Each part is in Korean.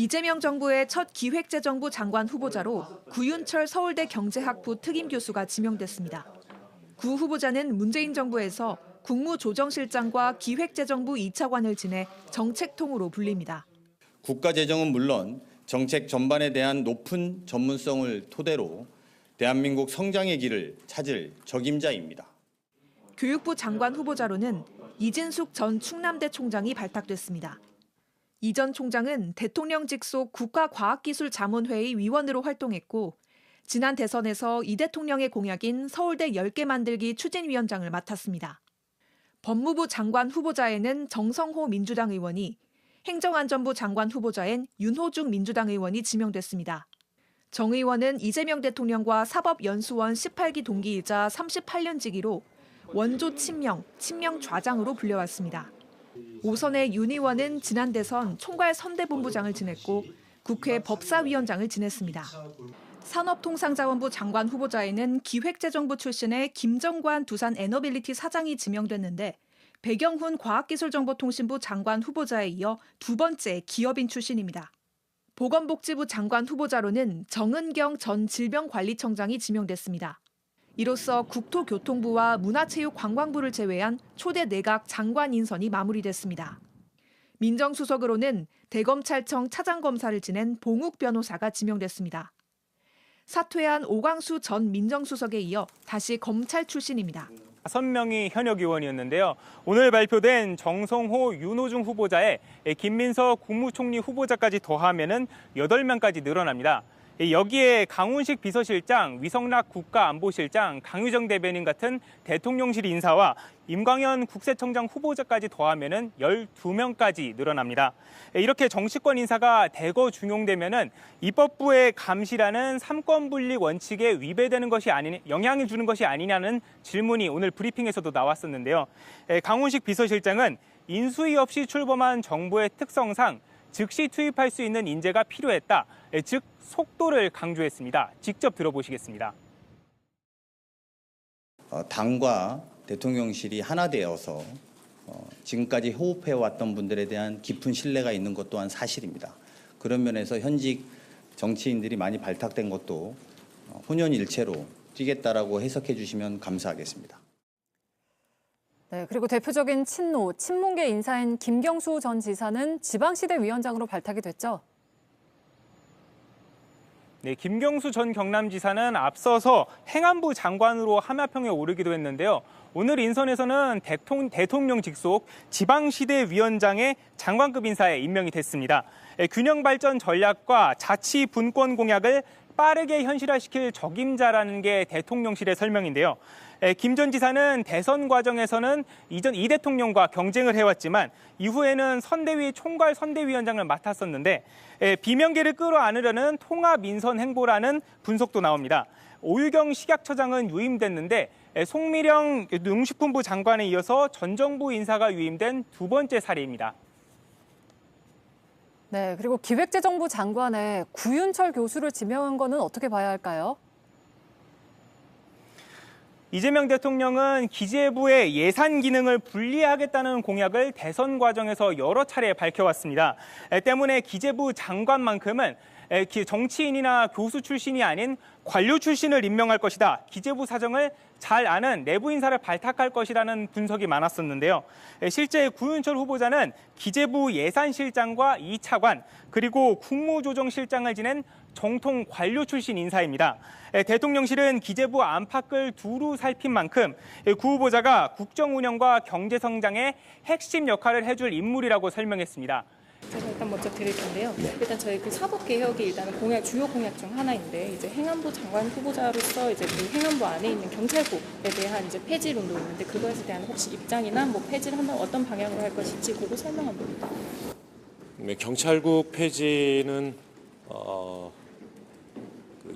이재명 정부의 첫 기획재정부 장관 후보자로 구윤철 서울대 경제학부 특임 교수가 지명됐습니다. 구 후보자는 문재인 정부에서 국무조정실장과 기획재정부 2차관을 지내 정책통으로 불립니다. 국가 재정은 물론 정책 전반에 대한 높은 전문성을 토대로 대한민국 성장의 길을 찾을 적임자입니다. 교육부 장관 후보자로는 이진숙 전 충남대 총장이 발탁됐습니다. 이 전 총장은 대통령 직속 국가과학기술자문회의 위원으로 활동했고 지난 대선에서 이 대통령의 공약인 서울대 10개 만들기 추진위원장을 맡았습니다. 법무부 장관 후보자에는 정성호 민주당 의원이 행정안전부 장관 후보자엔 윤호중 민주당 의원이 지명됐습니다. 정 의원은 이재명 대통령과 사법연수원 18기 동기이자 38년 지기로 원조 친명, 친명 좌장으로 불려왔습니다. 오선의 윤 의원은 지난 대선 총괄 선대본부장을 지냈고 국회 법사위원장을 지냈습니다. 산업통상자원부 장관 후보자에는 기획재정부 출신의 김정관 두산 에너빌리티 사장이 지명됐는데 배경훈 과학기술정보통신부 장관 후보자에 이어 두 번째 기업인 출신입니다. 보건복지부 장관 후보자로는 정은경 전 질병관리청장이 지명됐습니다. 이로써 국토교통부와 문화체육관광부를 제외한 초대 내각 장관 인선이 마무리됐습니다. 민정수석으로는 대검찰청 차장검사를 지낸 봉욱 변호사가 지명됐습니다. 사퇴한 오광수 전 민정수석에 이어 다시 검찰 출신입니다. 5명이 현역 의원이었는데요. 오늘 발표된 정성호, 윤호중 후보자에 김민석 국무총리 후보자까지 더하면 8명까지 늘어납니다. 여기에 강훈식 비서실장, 위성락 국가안보실장, 강유정 대변인 같은 대통령실 인사와 임광현 국세청장 후보자까지 더하면 12명까지 늘어납니다. 이렇게 정치권 인사가 대거 중용되면 입법부의 감시라는 삼권분리 원칙에 위배되는 것이 아니 영향을 주는 것이 아니냐는 질문이 오늘 브리핑에서도 나왔었는데요. 강훈식 비서실장은 인수위 없이 출범한 정부의 특성상 즉시 투입할 수 있는 인재가 필요했다. 즉 속도를 강조했습니다. 직접 들어보시겠습니다. 어, 당과 대통령실이 하나 되어서 어, 지금까지 호흡해 왔던 분들에 대한 깊은 신뢰가 있는 것 또한 사실입니다. 그런 면에서 현직 정치인들이 많이 발탁된 것도 어, 혼연일체로 뛰겠다라고 해석해 주시면 감사하겠습니다. 네, 그리고 대표적인 친노, 친문계 인사인 김경수 전 지사는 지방시대 위원장으로 발탁이 됐죠. 네, 김경수 전 경남지사는 앞서서 행안부 장관으로 하마평에 오르기도 했는데요. 오늘 인선에서는 대통령, 대통령 직속 지방시대 위원장의 장관급 인사에 임명이 됐습니다. 예, 균형 발전 전략과 자치 분권 공약을 빠르게 현실화시킬 적임자라는 게 대통령실의 설명인데요. 김 전 지사는 대선 과정에서는 이전 이 대통령과 경쟁을 해왔지만 이후에는 선대위 총괄 선대위원장을 맡았었는데 비명계를 끌어안으려는 통합 인선 행보라는 분석도 나옵니다. 오유경 식약처장은 유임됐는데 송미령 농식품부 장관에 이어서 전 정부 인사가 유임된 두 번째 사례입니다. 네, 그리고 기획재정부 장관에 구윤철 교수를 지명한 거는 어떻게 봐야 할까요? 이재명 대통령은 기재부의 예산 기능을 분리하겠다는 공약을 대선 과정에서 여러 차례 밝혀왔습니다. 때문에 기재부 장관만큼은 정치인이나 교수 출신이 아닌 관료 출신을 임명할 것이다. 기재부 사정을 잘 아는 내부 인사를 발탁할 것이라는 분석이 많았었는데요. 실제 구윤철 후보자는 기재부 예산실장과 이차관 그리고 국무조정실장을 지낸 정통 관료 출신 인사입니다. 대통령실은 기재부 안팎을 두루 살핀 만큼 구 후보자가 국정 운영과 경제 성장의 핵심 역할을 해줄 인물이라고 설명했습니다. 제가 일단 먼저 드릴 건데요. 일단 저희 그 사법 개혁이 일단은 공약 주요 공약 중 하나인데 이제 행안부 장관 후보자로서 이제 그 행안부 안에 있는 경찰국에 대한 이제 폐지 운동 있는데 그것에 대한 혹시 입장이나 뭐 폐지를 한번 어떤 방향으로 할 것인지 그거 설명 한번 부탁 네, 경찰국 폐지는 어, 그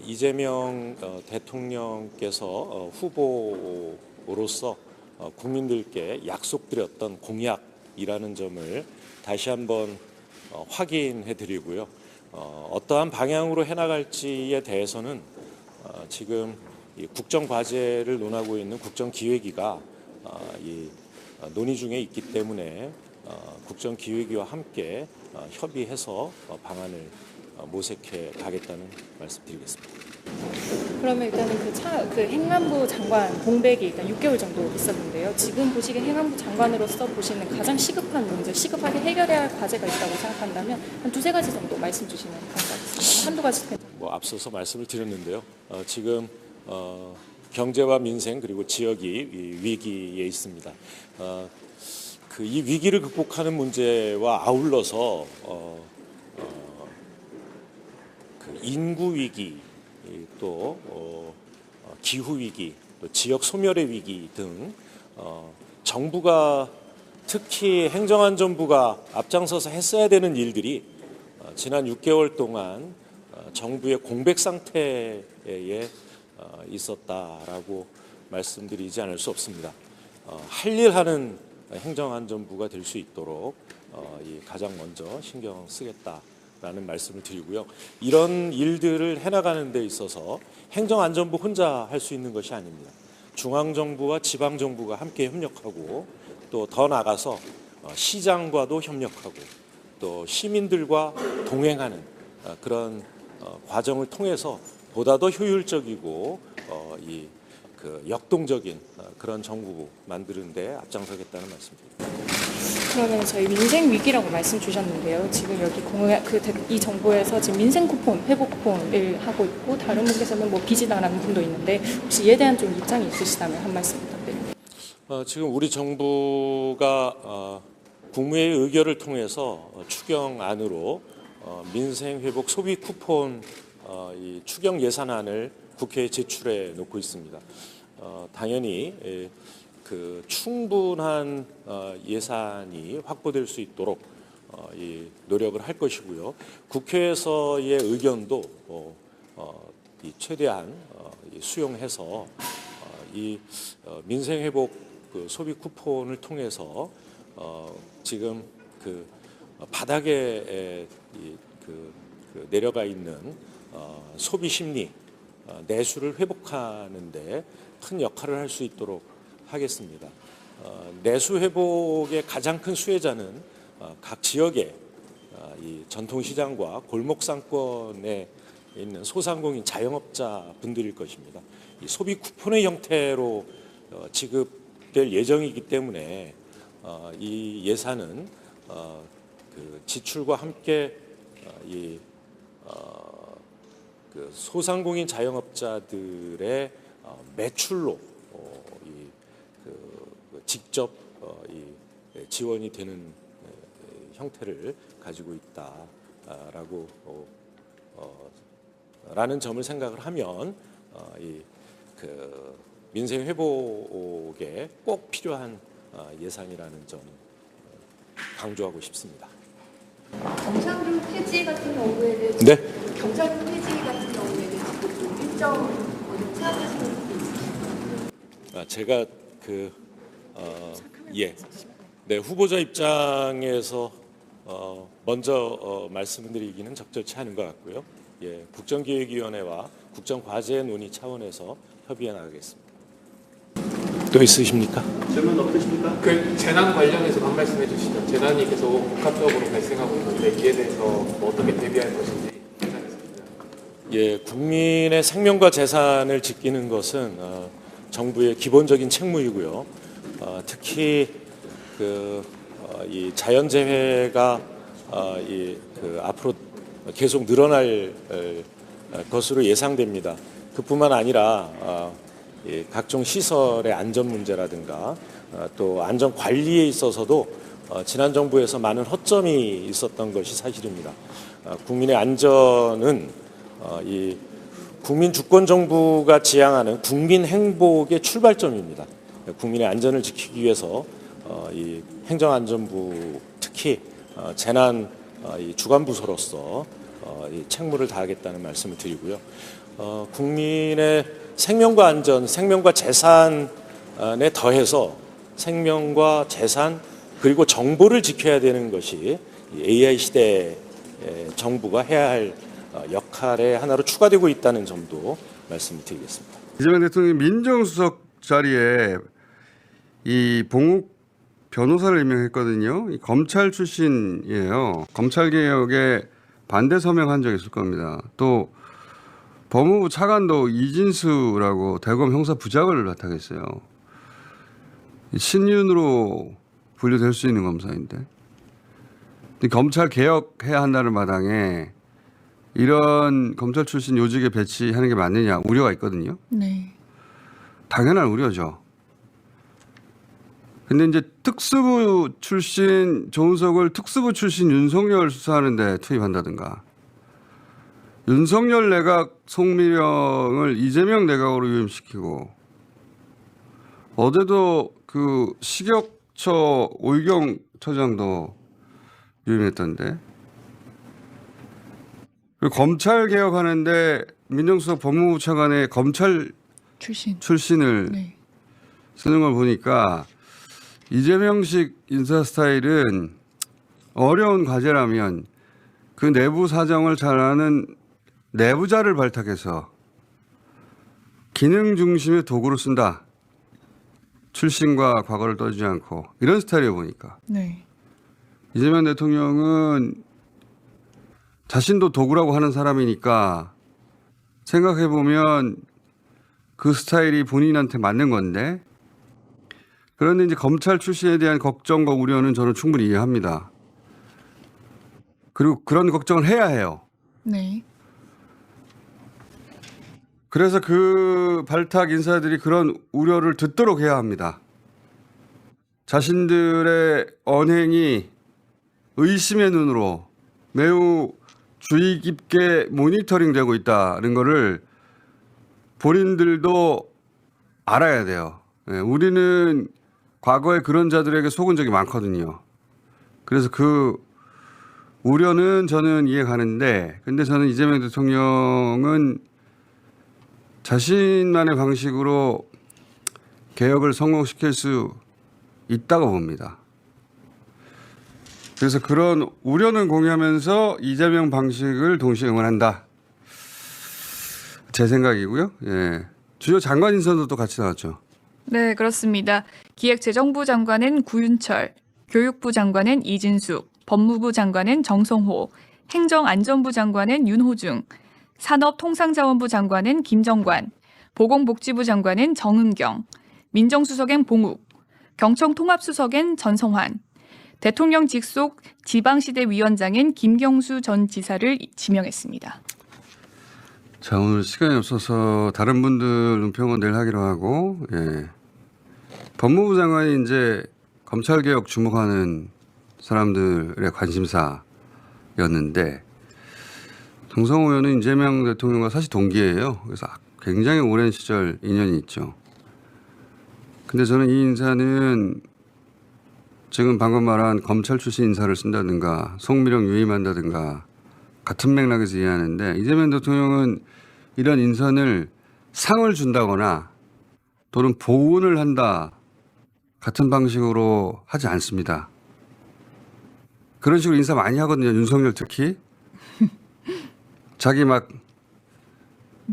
이재명 어, 대통령께서 어, 후보로서 어, 국민들께 약속드렸던 공약이라는 점을 다시 한번 어, 확인해 드리고요. 어, 어떠한 방향으로 해나갈지에 대해서는 어, 지금 이 국정 과제를 논하고 있는 국정 기획위가 어, 이 어, 논의 중에 있기 때문에 어, 국정 기획위와 함께 어, 협의해서 어, 방안을 어, 모색해 가겠다는 말씀드리겠습니다. 그러면 일단은 그 차, 그 행안부 장관 공백이 일단 6개월 정도 있었는데요. 지금 보시기에 행안부 장관으로서 보시는 가장 시급한 문제, 시급하게 해결해야 할 과제가 있다고 생각한다면 한 두세 가지 정도 말씀 주시면 감사하겠습니다. 한두 가지 뭐 앞서서 말씀을 드렸는데요. 어, 지금 어, 경제와 민생 그리고 지역이 이 위기에 있습니다. 어, 그 이 위기를 극복하는 문제와 아울러서 어, 어, 그 인구 위기 이또 어, 어, 기후 위기, 또 지역 소멸의 위기 등 어, 정부가 특히 행정안전부가 앞장서서 했어야 되는 일들이 어, 지난 6개월 동안 어, 정부의 공백 상태에 어, 있었다라고 말씀드리지 않을 수 없습니다. 어, 할일 하는 행정안전부가 될 수 있도록 가장 먼저 신경 쓰겠다 라는 말씀을 드리고요. 이런 일들을 해나가는 데 있어서 행정안전부 혼자 할 수 있는 것이 아닙니다. 중앙정부와 지방정부가 함께 협력하고 또 더 나가서 어, 시장과도 협력하고 또 시민들과 동행하는 어, 그런 어, 과정을 통해서 보다 더 효율적이고 어, 이그 역동적인 어, 그런 정부 만드는데 앞장서겠다는 말씀입니다. 그러면 저희 민생 위기라고 말씀 주셨는데요. 지금 여기 공약 그이 정부에서 지금 민생 쿠폰 회복 쿠폰을 하고 있고 다른 분께서는 뭐 비지다라는 분도 있는데 혹시 이에 대한 좀 입장이 있으시다면 한 말씀 부탁드립니다. 어, 지금 우리 정부가 어, 국무회의 의결을 통해서 어, 추경안으로 어, 민생 회복 소비 쿠폰 어, 이 추경 예산안을 국회에 제출해 놓고 있습니다. 어, 당연히 에, 그 충분한 어, 예산이 확보될 수 있도록 어, 이 노력을 할 것이고요. 국회에서의 의견도 어, 최대한 수용해서 어, 이 어, 민생 회복 그 소비 쿠폰을 통해서 어, 지금 그 어, 바닥에 그, 그 내려가 있는 어, 소비 심리 어, 내수를 회복하는데 큰 역할을 할 수 있도록 하겠습니다. 어, 내수 회복의 가장 큰 수혜자는 어, 각 지역의 어, 이 전통시장과 골목 상권에 있는 소상공인 자영업자 분들일 것입니다. 이 소비 쿠폰의 형태로 어, 지급될 예정이기 때문에 어, 이 예산은 어, 그 지출과 함께 어, 이 어, 그 소상공인 자영업자들의 어, 매출로 직접 어, 이 지원이 되는 에, 형태를 가지고 있다라고 어, 어, 라는 점을 생각을 하면 어, 이그 민생 회복에 꼭 필요한 어, 예산이라는 점 어, 강조하고 싶습니다. 경찰국 폐지 같은 경우에는 네. 경찰국 폐지 같은 경우에는 일정 있으신가요? 아, 제가 그 어, 예, 네 후보자 입장에서 어, 먼저 어, 말씀드리기는 적절치 않은 것 같고요. 예, 국정기획위원회와 국정과제 논의 차원에서 협의해 나가겠습니다. 또 있으십니까? 그 재난 관련해서 한 말씀 해 주시죠. 재난이 계속 복합적으로 발생하고 있는데 이에 대해서 뭐 어떻게 대비할 것인지. 예, 국민의 생명과 재산을 지키는 것은 어, 정부의 기본적인 책무이고요. 어, 특히 그, 어, 이 자연재해가 어, 이, 그 앞으로 계속 늘어날 어, 것으로 예상됩니다. 그뿐만 아니라 어, 이 각종 시설의 안전 문제라든가 어, 또 안전 관리에 있어서도 어, 지난 정부에서 많은 허점이 있었던 것이 사실입니다. 어, 국민의 안전은 어, 이 국민 주권 정부가 지향하는 국민 행복의 출발점입니다. 국민의 안전을 지키기 위해서 어, 이 행정안전부 특히 어, 재난 어, 이 주관 부서로서 책무를 다하겠다는 말씀을 드리고요. 어, 국민의 생명과 안전, 생명과 재산에 더해서 생명과 재산 그리고 정보를 지켜야 되는 것이 이 AI 시대 정부가 해야 할 어, 역할의 하나로 추가되고 있다는 점도 말씀을 드리겠습니다. 이재명 대통령이 민정수석 자리에 이 봉욱 변호사를 임명했거든요. 이 검찰 출신이에요. 검찰 개혁에 반대 서명한 적이 있을 겁니다. 또 법무부 차관도 이진수라고 대검 형사 부장을 맡아겠어요. 신윤으로 분류될 수 있는 검사인데 검찰 개혁해야 한다는 마당에 이런 검찰 출신 요직에 배치하는 게 맞느냐 우려가 있거든요. 네. 당연한 우려죠. 근데 이제 특수부 출신 조은석을 특수부 출신 윤석열 수사하는데 투입한다든가 윤석열 내각 송미령을 이재명 내각으로 유임시키고 어제도 그 식역처 오이경 처장도 유임했던데 검찰 개혁하는데 민정수석 법무부 차관의 검찰 출신. 출신을 네. 쓰는 걸 보니까 이재명식 인사 스타일은 어려운 과제라면 그 내부 사정을 잘 아는 내부자를 발탁해서 기능 중심의 도구로 쓴다. 출신과 과거를 떠주지 않고 이런 스타일이에 보니까 네. 이재명 대통령은 자신도 도구라고 하는 사람이니까 생각해 보면 그 스타일이 본인한테 맞는 건데 그런데 이제 검찰 출신에 대한 걱정과 우려는 저는 충분히 이해합니다. 그리고 그런 걱정을 해야 해요. 네. 그래서 그 발탁 인사들이 그런 우려를 듣도록 해야 합니다. 자신들의 언행이 의심의 눈으로 매우 주의 깊게 모니터링 되고 있다는 것을 본인들도 알아야 돼요. 예, 우리는 과거에 그런 자들에게 속은 적이 많거든요. 그래서 그 우려는 저는 이해 가는데, 근데 저는 이재명 대통령은 자신만의 방식으로 개혁을 성공시킬 수 있다고 봅니다. 그래서 그런 우려는 공유하면서 이재명 방식을 동시에 응원한다. 제 생각이고요. 예. 주요 장관 인선도 또 같이 나왔죠. 네, 그렇습니다. 기획재정부 장관은 구윤철, 교육부 장관은 이진숙, 법무부 장관은 정성호, 행정안전부 장관은 윤호중, 산업통상자원부 장관은 김정관, 보건복지부 장관은 정은경, 민정수석엔 봉욱, 경청통합수석엔 전성환, 대통령 직속 지방시대 위원장인 김경수 전 지사를 지명했습니다. 자, 오늘 시간이 없어서 다른 분들 논평은 내일 하기로 하고, 예. 법무부 장관이 이제 검찰개혁 주목하는 사람들의 관심사였는데, 정성호 의원은 이재명 대통령과 사실 동기예요. 그래서 굉장히 오랜 시절 인연이 있죠. 근데 저는 이 인사는 지금 방금 말한 검찰 출신 인사를 쓴다든가, 송미령 유임한다든가, 같은 맥락에서 이해하는데, 이재명 대통령은 이런 인선을 상을 준다거나 또는 보훈을 한다 같은 방식으로 하지 않습니다. 그런 식으로 인사 많이 하거든요. 윤석열 특히. 자기 막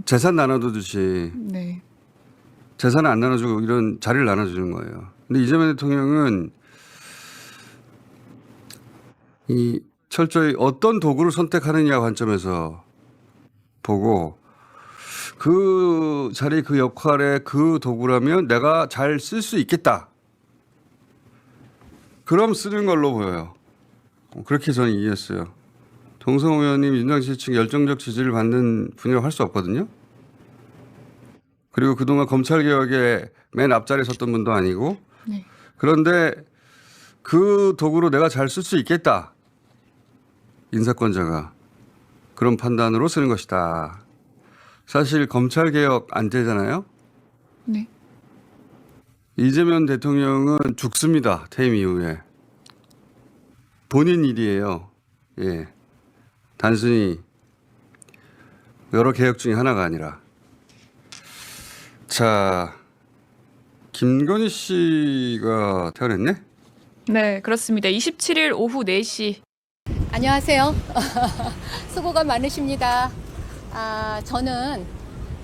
재산 나눠두듯이 네. 재산을 안 나눠주고 이런 자리를 나눠주는 거예요. 근데 이재명 대통령은 이 철저히 어떤 도구를 선택하느냐 관점에서 보고 그 자리 그 역할에 그 도구라면 내가 잘 쓸 수 있겠다. 그럼 쓰는 걸로 보여요. 그렇게 저는 이해했어요. 정성호 의원님 측 열정적 지지를 받는 분이라고 할 수 없거든요. 그리고 그동안 검찰 개혁에 맨 앞자리에 섰던 분도 아니고 네. 그런데 그 도구로 내가 잘 쓸 수 있겠다. 인사권자가 그런 판단으로 쓰는 것이다. 사실 검찰 개혁 안 되잖아요. 네. 이재명 대통령은 죽습니다. 퇴임 이후에 본인 일이에요. 예, 단순히 여러 개혁 중에 하나가 아니라 자 김건희 씨가 태어났네. 네, 그렇습니다. 27일 오후 4시 안녕하세요. 수고가 많으십니다. 아, 저는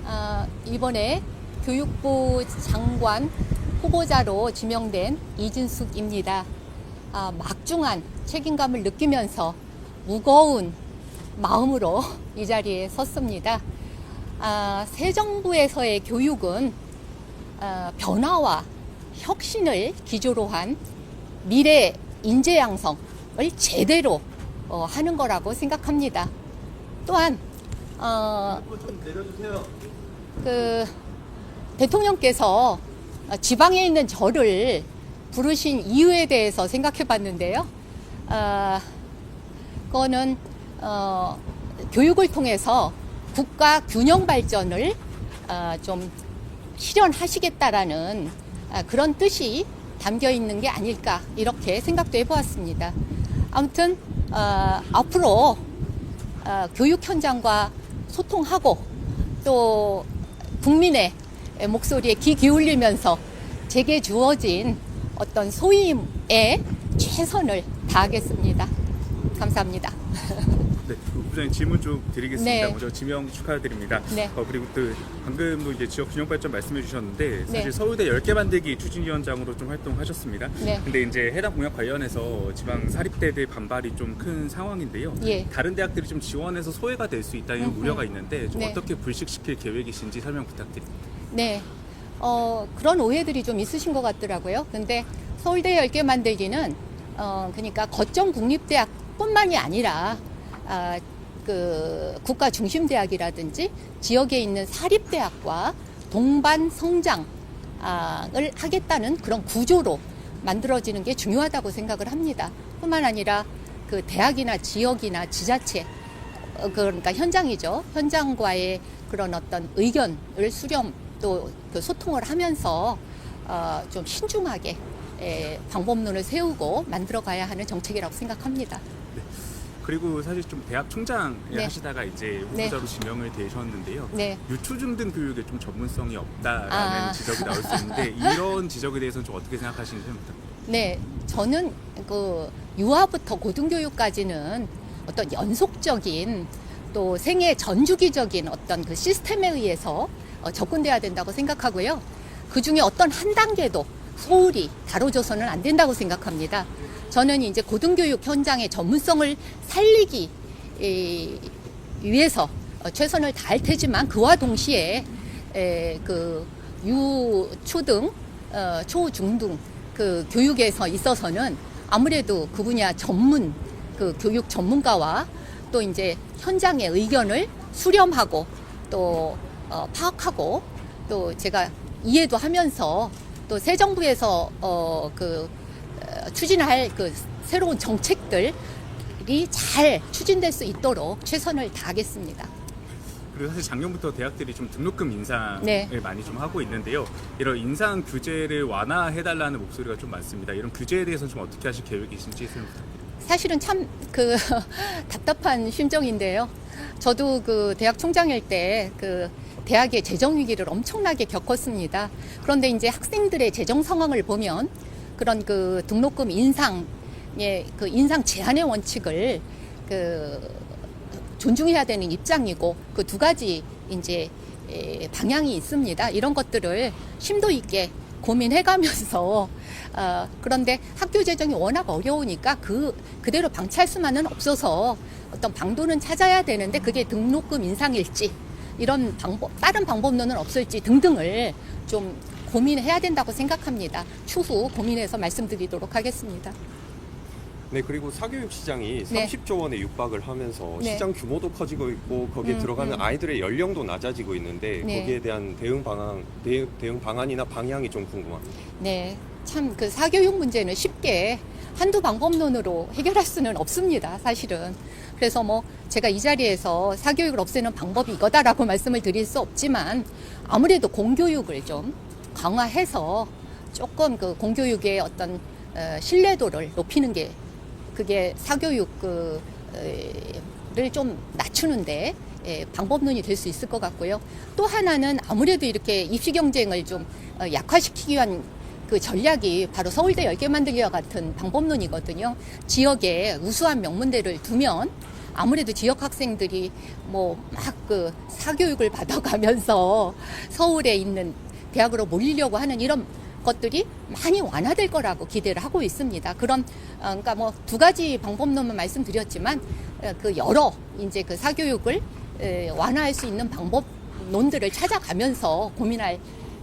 아, 이번에 교육부 장관 후보자로 지명된 이진숙입니다. 아, 막중한 책임감을 느끼면서 무거운 마음으로 이 자리에 섰습니다. 아, 새 정부에서의 교육은 아, 변화와 혁신을 기조로 한 미래 인재 양성을 제대로 어, 하는 거라고 생각합니다. 또한 어, 그 대통령께서 지방에 있는 저를 부르신 이유에 대해서 생각해 봤는데요. 아, 그거는 어, 교육을 통해서 국가 균형 발전을 아, 좀 실현하시겠다라는 아, 그런 뜻이 담겨 있는 게 아닐까 이렇게 생각도 해보았습니다. 아무튼 어, 앞으로 어, 교육 현장과 소통하고 또 국민의 목소리에 귀 기울이면서 제게 주어진 어떤 소임에 최선을 다하겠습니다. 감사합니다. 네, 그 부장님 질문 좀 드리겠습니다. 네. 먼저 지명 축하드립니다. 네. 어, 그리고 또 방금도 이제 지역 균형 발전 말씀해 주셨는데 사실 네. 서울대 10개 만들기 추진위원장으로 좀 활동하셨습니다. 네. 근데 이제 해당 공약 관련해서 지방 사립대들 반발이 좀 큰 상황인데요. 예. 다른 대학들이 좀 지원해서 소외가 될 수 있다는 음흠. 우려가 있는데 좀 네. 어떻게 불식시킬 계획이신지 설명 부탁드립니다. 네. 어, 그런 오해들이 좀 있으신 것 같더라고요. 근데 서울대 10개 만들기는, 어, 그러니까 거점 국립대학 뿐만이 아니라, 아, 그, 국가 중심 대학이라든지 지역에 있는 사립 대학과 동반 성장을 하겠다는 그런 구조로 만들어지는 게 중요하다고 생각을 합니다. 뿐만 아니라 그 대학이나 지역이나 지자체, 어, 그러니까 현장이죠. 현장과의 그런 어떤 의견을 수렴 또 그 소통을 하면서 어, 좀 신중하게 에, 방법론을 세우고 만들어 가야 하는 정책이라고 생각합니다. 그리고 사실 좀 대학 총장 네. 하시다가 이제 후보자로 지명을 되셨는데요. 네. 유초중 등 교육에 좀 전문성이 없다라는 아. 지적이 나올 수 있는데 이런 지적에 대해서는 좀 어떻게 생각하시는지 좀 부탁드립니다. 네, 저는 그 유아부터 고등교육까지는 어떤 연속적인 또 생애 전주기적인 어떤 그 시스템에 의해서 어, 접근돼야 된다고 생각하고요. 그 중에 어떤 한 단계도 소홀히 다뤄줘서는 안 된다고 생각합니다. 저는 이제 고등교육 현장의 전문성을 살리기 에, 위해서 어, 최선을 다할 테지만 그와 동시에 에, 그 유, 초등, 어, 초, 중등 그 교육에서 있어서는 아무래도 그 분야 전문 그 교육 전문가와 또 이제 현장의 의견을 수렴하고 또 어, 파악하고 또 제가 이해도 하면서 또 새 정부에서 어, 그 어, 추진할 그 새로운 정책들이 잘 추진될 수 있도록 최선을 다하겠습니다. 그리고 사실 작년부터 대학들이 좀 등록금 인상을 네. 많이 좀 하고 있는데요. 이런 인상 규제를 완화해달라는 목소리가 좀 많습니다. 이런 규제에 대해서는 좀 어떻게 하실 계획이신지 부탁드립니다. 사실은 참 그 답답한 심정인데요. 저도 그 대학 총장일 때 그 대학의 재정 위기를 엄청나게 겪었습니다. 그런데 이제 학생들의 재정 상황을 보면 그런 그 등록금 인상의 그 인상 제한의 원칙을 그 존중해야 되는 입장이고 그 두 가지 이제 에, 방향이 있습니다. 이런 것들을 심도 있게 고민해가면서 어, 그런데 학교 재정이 워낙 어려우니까 그 그대로 방치할 수만은 없어서 어떤 방도는 찾아야 되는데 그게 등록금 인상일지 이런 방법 다른 방법론은 없을지 등등을 좀 고민해야 된다고 생각합니다. 추후 고민해서 말씀드리도록 하겠습니다. 네, 그리고 사교육 시장이 네. 30조 원에 육박을 하면서 네. 시장 규모도 커지고 있고 거기에 음, 들어가는 음. 아이들의 연령도 낮아지고 있는데 네. 거기에 대한 대응 방안 대응, 대응 방안이나 방향이 좀 궁금합니다. 네, 참 그 사교육 문제는 쉽게 한두 방법론으로 해결할 수는 없습니다, 사실은. 그래서 뭐 제가 이 자리에서 사교육을 없애는 방법이 이거다라고 말씀을 드릴 수 없지만 아무래도 공교육을 좀 강화해서 조금 그 공교육의 어떤 어, 신뢰도를 높이는 게 그게 사교육 그를 좀 낮추는데 예, 방법론이 될 수 있을 것 같고요. 또 하나는 아무래도 이렇게 입시 경쟁을 좀 어, 약화시키기 위한 그 전략이 바로 서울대 10개 만들기와 같은 방법론이거든요. 지역에 우수한 명문대를 두면 아무래도 지역 학생들이 뭐 막 그 사교육을 받아가면서 서울에 있는 대학으로 몰리려고 하는 이런 것들이 많이 완화될 거라고 기대를 하고 있습니다. 그런 어, 그러니까 뭐 두 가지 방법론만 말씀드렸지만 어, 그 여러 이제 그 사교육을 에, 완화할 수 있는 방법론들을 찾아가면서 고민할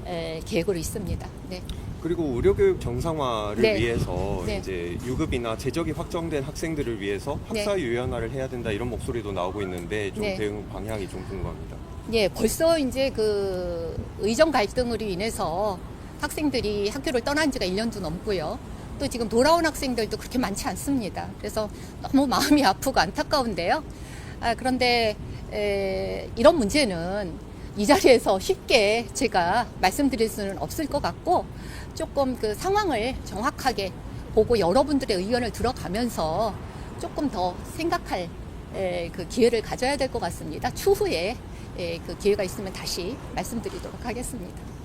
에, 계획으로 있습니다. 네. 그리고 의료교육 정상화를 네. 위해서 네. 이제 유급이나 재적이 확정된 학생들을 위해서 네. 학사 유연화를 해야 된다 이런 목소리도 나오고 있는데 좀 네. 대응 방향이 좀 궁금합니다. 예, 벌써 이제 그 의정 갈등으로 인해서 학생들이 학교를 떠난 지가 1년도 넘고요. 또 지금 돌아온 학생들도 그렇게 많지 않습니다. 그래서 너무 마음이 아프고 안타까운데요. 아, 그런데 에, 이런 문제는 이 자리에서 쉽게 제가 말씀드릴 수는 없을 것 같고 조금 그 상황을 정확하게 보고 여러분들의 의견을 들어가면서 조금 더 생각할 에, 그 기회를 가져야 될 것 같습니다. 추후에 에, 그 기회가 있으면 다시 말씀드리도록 하겠습니다.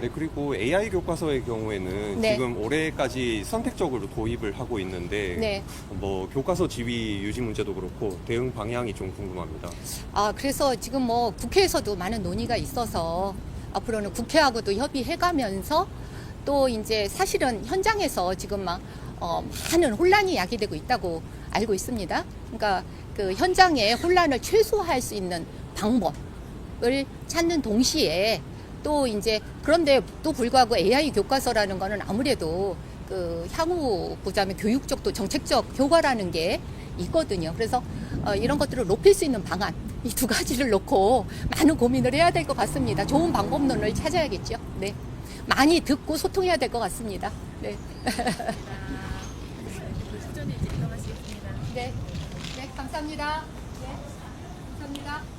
네, 그리고 AI 교과서의 경우에는 네. 지금 올해까지 선택적으로 도입을 하고 있는데 네. 뭐 교과서 지위 유지 문제도 그렇고 대응 방향이 좀 궁금합니다. 아, 그래서 지금 뭐 국회에서도 많은 논의가 있어서 앞으로는 국회하고도 협의해 가면서 또 이제 사실은 현장에서 지금 막 어, 많은 혼란이 야기되고 있다고 알고 있습니다. 그러니까 그 현장의 혼란을 최소화할 수 있는 방법을 찾는 동시에 또 이제 그런데 또 불구하고 AI 교과서라는 거는 아무래도 그 향후 보자면 교육적도 정책적 효과라는 게 있거든요. 그래서 어, 이런 것들을 높일 수 있는 방안 이 두 가지를 놓고 많은 고민을 해야 될 것 같습니다. 좋은 방법론을 찾아야겠죠. 네, 많이 듣고 소통해야 될 것 같습니다. 네. 네, 네, 감사합니다. 네, 감사합니다.